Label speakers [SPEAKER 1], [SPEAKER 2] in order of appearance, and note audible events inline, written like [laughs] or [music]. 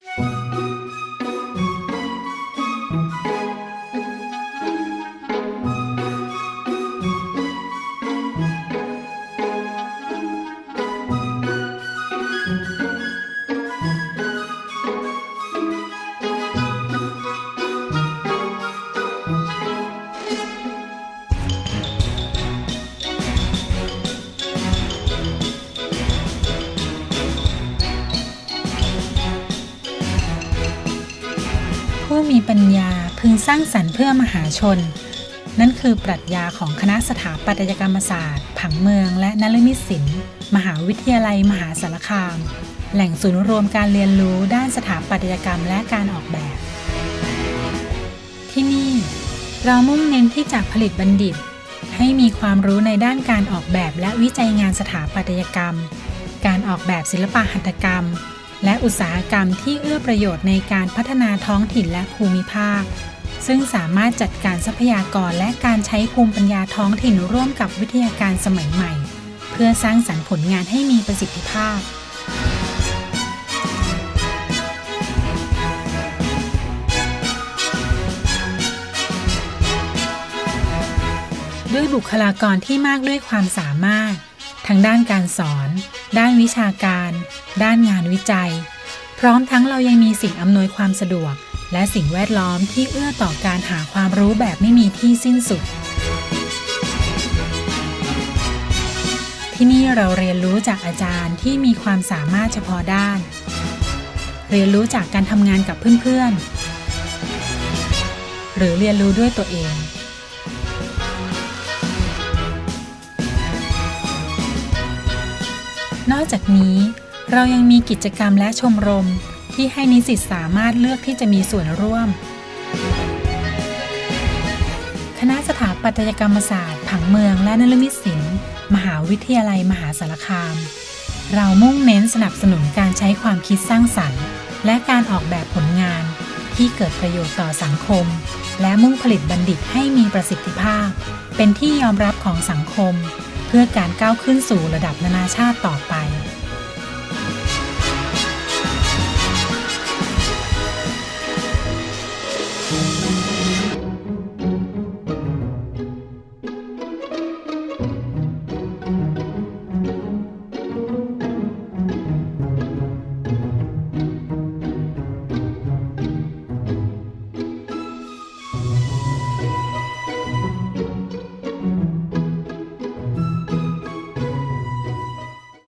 [SPEAKER 1] you [laughs] ผู้มีปัญญาพึงสร้างสรรค์เพื่อมหาชน นั่นคือปรัชญาของคณะสถาปัตยกรรมศาสตร์ ผังเมืองและนลมิตศิลป์มหาวิทยาลัยมหาสารคาม แหล่งศูนย์รวมการเรียนรู้ด้านสถาปัตยกรรมและการออกแบบ ที่นี่เรามุ่งเน้นที่จะผลิตบัณฑิต ให้มีความรู้ในด้านการออกแบบและวิจัยงานสถาปัตยกรรม การออกแบบศิลปะหัตถกรรม และอุตสาหกรรมที่เอื้อประโยชน์ในการพัฒนาท้องถิ่นและภูมิภาค ซึ่งสามารถจัดการทรัพยากรและการใช้ภูมิปัญญาท้องถิ่นร่วมกับวิทยาการสมัยใหม่ เพื่อสร้างสรรค์ผลงานให้มีประสิทธิภาพด้วยบุคลากรที่มากด้วยความสามารถ ทั้งด้านการสอน ด้านวิชาการ ด้านงานวิจัย พร้อมทั้งเรายังมีสิ่งอำนวยความสะดวก และสิ่งแวดล้อมที่เอื้อต่อการหาความรู้แบบไม่มีที่สิ้นสุด ที่นี่เราเรียนรู้จากอาจารย์ที่มีความสามารถเฉพาะด้าน เรียนรู้จากการทำงานกับเพื่อนๆ หรือเรียนรู้ด้วยตัวเอง นอกจากนี้เรายังมีกิจกรรมและชมรมที่ให้นิสิตสามารถเลือกที่จะมีส่วนร่วม คณะสถาปัตยกรรมศาสตร์ ผังเมืองและนลมิตศิลป์มหาวิทยาลัยมหาสารคาม เรามุ่งเน้นสนับสนุนการใช้ความคิดสร้างสรรค์ และการออกแบบผลงาน ที่เกิดประโยชน์ต่อสังคม และมุ่งผลิตบัณฑิตให้มีประสิทธิภาพ เป็นที่ยอมรับของสังคม เพื่อการก้าวขึ้นสู่ระดับนานาชาติต่อไป